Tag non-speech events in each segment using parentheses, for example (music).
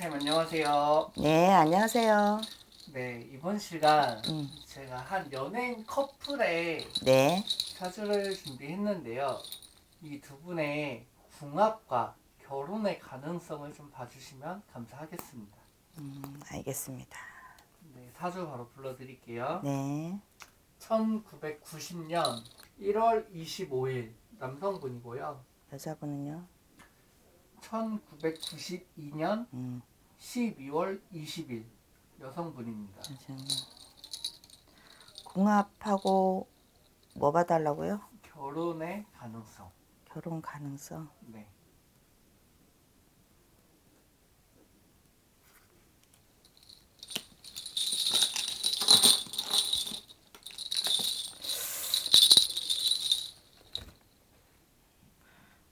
선생님 안녕하세요. 네, 안녕하세요. 네 이번 시간 음, 제가 한 연예인 커플의 네, 사주를 준비했는데요. 이 두 분의 궁합과 결혼의 가능성을 좀 봐주시면 감사하겠습니다. 음, 알겠습니다. 네 사주 바로 불러드릴게요. 네, 1990년 1월 25일 남성분이고요. 여자분은요? 1992년 음, 12월 20일 여성분입니다. 잠시만요. 궁합하고 뭐 봐달라고요? 결혼의 가능성. 결혼 가능성. 네.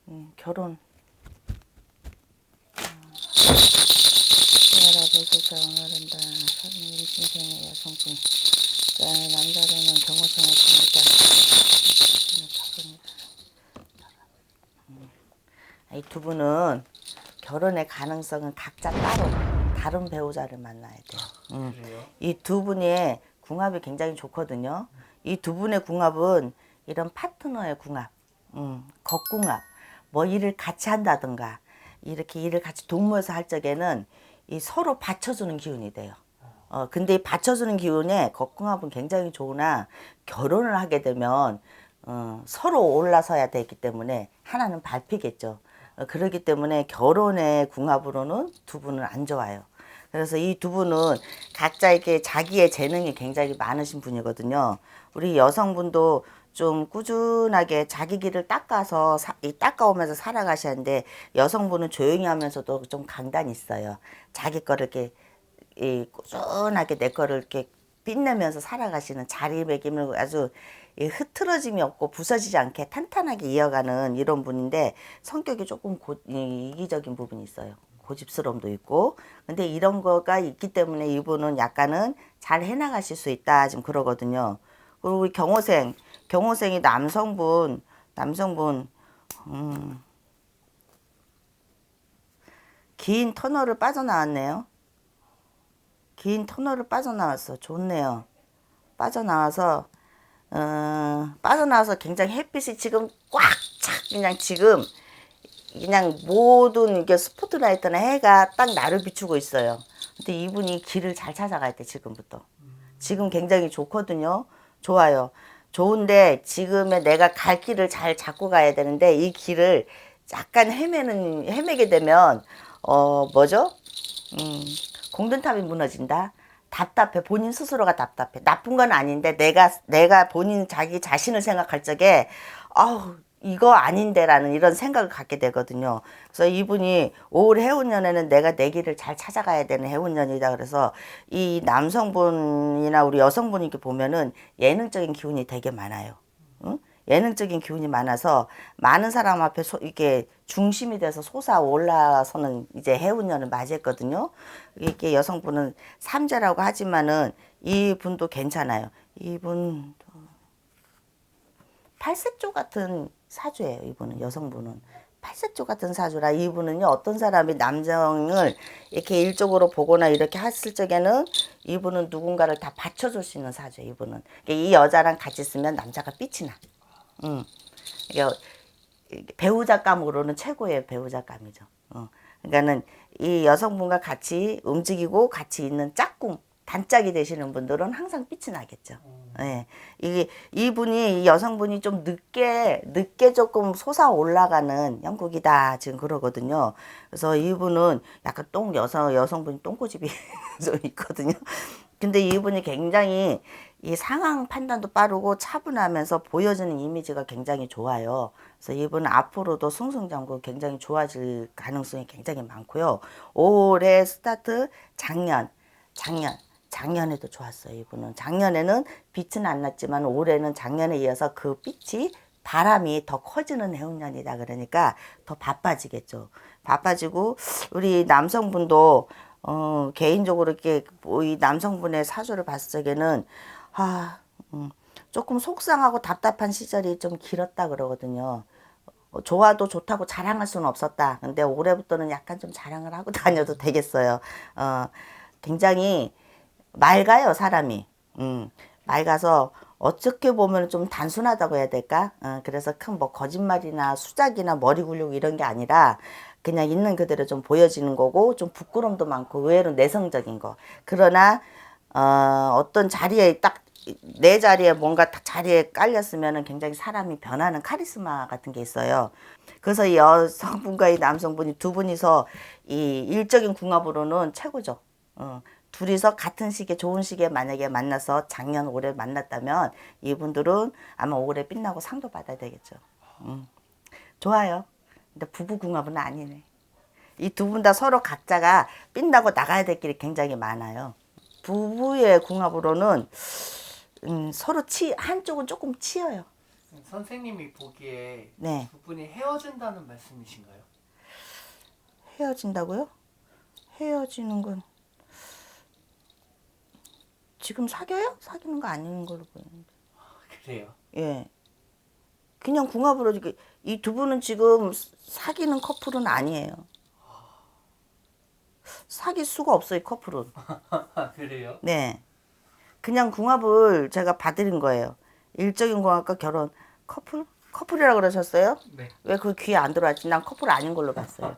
음, 결혼. 알아보셔서 오늘은다. 서른 신생의 여성분. 자, 남자로는 경호성했습니다. 이두 분은 결혼의 가능성은 각자 따로 다른 배우자를 만나야 돼요. 음. 그래요? 이두 분의 궁합이 굉장히 좋거든요. 이 두 분의 궁합은 이런 파트너의 궁합, 음, 겉궁합, 뭐 일을 같이 한다든가 이렇게 일을 같이 동무해서 할 적에는 이 서로 받쳐주는 기운이 돼요. 어, 근데 이 받쳐주는 기운에 겉궁합은 굉장히 좋으나 결혼을 하게 되면 어, 서로 올라서야 되기 때문에 하나는 밟히겠죠. 어, 그렇기 때문에 결혼의 궁합으로는 두 분은 안 좋아요. 그래서 이 두 분은 각자 이렇게 자기의 재능이 굉장히 많으신 분이거든요. 우리 여성분도 좀 꾸준하게 자기 길을 닦아서 사, 이 닦아오면서 살아가시는데 여성분은 조용히 하면서도 좀 강단이 있어요. 자기 거를 이렇게 이 꾸준하게 내 거를 이렇게 빛내면서 살아가시는 자리매김을 아주 이 흐트러짐이 없고 부서지지 않게 탄탄하게 이어가는 이런 분인데 성격이 조금 고, 이, 이기적인 부분이 있어요. 고집스러움도 있고 근데 이런 거가 있기 때문에 이분은 약간은 잘 해나가실 수 있다 지금 그러거든요. 그리고 경호생 경호생이 남성분 남성분 음, 긴 터널을 빠져나왔네요. 긴 터널을 빠져나왔어. 좋네요. 빠져나와서 어, 빠져나와서 굉장히 햇빛이 지금 꽉 착 그냥 지금 그냥 모든 이게 스포트라이트나 해가 딱 나를 비추고 있어요. 근데 이분이 길을 잘 찾아가야 돼 지금부터. 지금 굉장히 좋거든요. 좋아요. 좋은데 지금의 내가 갈 길을 잘 잡고 가야 되는데 이 길을 약간 헤매는 헤매게 되면 어 뭐죠? 음, 공든탑이 무너진다. 답답해. 본인 스스로가 답답해. 나쁜 건 아닌데 내가 내가 본인 자기 자신을 생각할 적에 아우 이거 아닌데라는 이런 생각을 갖게 되거든요. 그래서 이분이 올 해운년에는 내가 내 길을 잘 찾아가야 되는 해운년이다. 그래서 이 남성분이나 우리 여성분이 이렇게 보면은 예능적인 기운이 되게 많아요. 응? 예능적인 기운이 많아서 많은 사람 앞에 소, 이게 중심이 돼서 솟아 올라서는 이제 해운년을 맞이했거든요. 이게 여성분은 삼재라고 하지만은 이분도 괜찮아요. 이분 팔색조 같은 사주예요. 이분은 여성분은 팔색조 같은 사주라 이분은요 어떤 사람이 남성을 이렇게 일적으로 보거나 이렇게 했을 적에는 이분은 누군가를 다 받쳐줄 수 있는 사주예요. 이분은 그러니까 이 여자랑 같이 있으면 남자가 삐치 나. 음. 이게 배우자감으로는 최고의 배우자감이죠. 어. 그러니까는 이 여성분과 같이 움직이고 같이 있는 짝꿍 단짝이 되시는 분들은 항상 빛이 나겠죠. 예. 이게 이분이 이 여성분이 좀 늦게 늦게 조금 솟아 올라가는 영국이다 지금 그러거든요. 그래서 이분은 약간 똥 여성 여성분이 똥꼬집이 (laughs) 좀 있거든요. 근데 이분이 굉장히 이 상황 판단도 빠르고 차분하면서 보여지는 이미지가 굉장히 좋아요. 그래서 이분은 앞으로도 승승장구 굉장히 좋아질 가능성이 굉장히 많고요. 올해 스타트 작년, 작년, 작년에도 좋았어요. 이분은 작년에는 빛은 안 났지만 올해는 작년에 이어서 그 빛이 바람이 더 커지는 해운년이다. 그러니까 더 바빠지겠죠. 바빠지고 우리 남성분도 어, 개인적으로 이렇게 뭐이 남성분의 사주를 봤을 적에는 아, 음, 조금 속상하고 답답한 시절이 좀 길었다 그러거든요. 어, 좋아도 좋다고 자랑할 수는 없었다. 근데 올해부터는 약간 좀 자랑을 하고 (laughs) 다녀도 되겠어요. 어, 굉장히 맑아요, 사람이. 음, 맑아서 어떻게 보면 좀 단순하다고 해야 될까? 어, 그래서 큰 뭐 거짓말이나 수작이나 머리 굴리고 이런 게 아니라 그냥 있는 그대로 좀 보여지는 거고 좀 부끄럼도 많고 의외로 내성적인 거. 그러나 어, 어떤 자리에 딱 내 자리에 뭔가 딱 자리에 깔렸으면은 굉장히 사람이 변하는 카리스마 같은 게 있어요. 그래서 이 여성분과 이 남성분이 두 분이서 이 일적인 궁합으로는 최고죠. 어, 둘이서 같은 시기에 좋은 시기에 만약에 만나서 작년 올해 만났다면 이분들은 아마 올해 빛나고 상도 받아야 되겠죠. 음. 좋아요. 근데 부부 궁합은 아니네. 이 두 분 다 서로 각자가 빛나고 나가야 될 길이 굉장히 많아요. 부부의 궁합으로는 음, 서로 치 한쪽은 조금 치여요. 선생님이 보기에 네. 두 분이 헤어진다는 말씀이신가요? 헤어진다고요? 헤어지는 건 지금 사겨요? 사귀는 거 아닌 걸로 보이는데. 그래요. 예. 그냥 궁합으로 이두 분은 지금 사귀는 커플은 아니에요. 사귈 수가 없어요, 이 커플은. 아, (laughs) 그래요? 네. 그냥 궁합을 제가 봐드린 거예요. 일적인 궁합과 결혼 커플? 커플이라고 그러셨어요? 네. 왜 그 귀에 안 들어왔지? 난 커플 아닌 걸로 봤어요.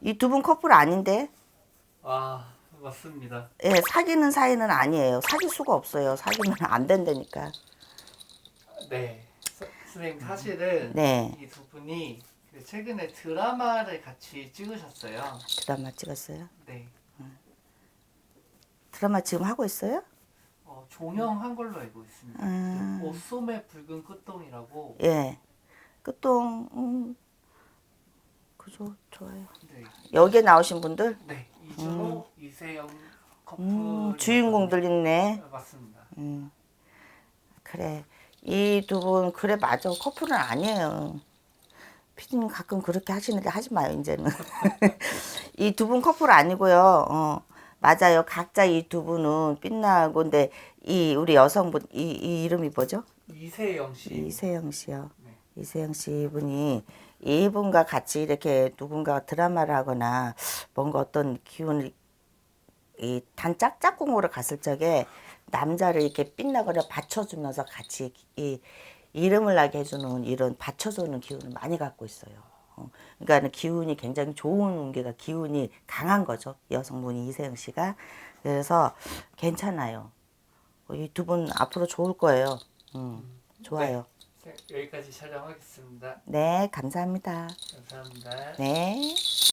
이 두 분 커플 아닌데? 아 맞습니다. 예, 사귀는 사이는 아니에요. 사귈 수가 없어요. 사귀면 안 된다니까. 네. 서- 선생님 사실은 네. 이 두 분이 그 최근에 드라마를 같이 찍으셨어요. 드라마 찍었어요? 네. 드라마 지금 하고 있어요? 어, 종영한 걸로 알고 있습니다. 음. 그 옷소매 붉은 끝동이라고. 예. 끝동, 음, 그죠, 좋아요. 네. 여기에 나오신 분들, 네. 이준호, 이세영 커플. 음, 주인공들 있네. 맞습니다. 음, 그래. 이 두 분, 그래, 맞아. 커플은 아니에요. 피디님 가끔 그렇게 하시는데 하지 마요, 이제는. (laughs) 이 두 분 커플 아니고요. 어, 맞아요. 각자 이 두 분은 빛나고, 근데 이 우리 여성분, 이, 이 이름이 뭐죠? 이세영 씨. 이세영 씨요. 네. 이세영 씨 분이 이분과 같이 이렇게 누군가 드라마를 하거나 뭔가 어떤 기운을 이 단 짝 짝꿍으로 갔을 적에 남자를 이렇게 빛나거나 받쳐주면서 같이 이 이름을 나게 해주는 이런 받쳐주는 기운을 많이 갖고 있어요. 어, 그러니까 기운이 굉장히 좋은 운기가 기운이 강한 거죠. 여성분이 이세영 씨가 그래서 괜찮아요. 이 두 분 앞으로 좋을 거예요. 음, 좋아요. 네, 여기까지 촬영하겠습니다. 네, 감사합니다. 감사합니다. 네.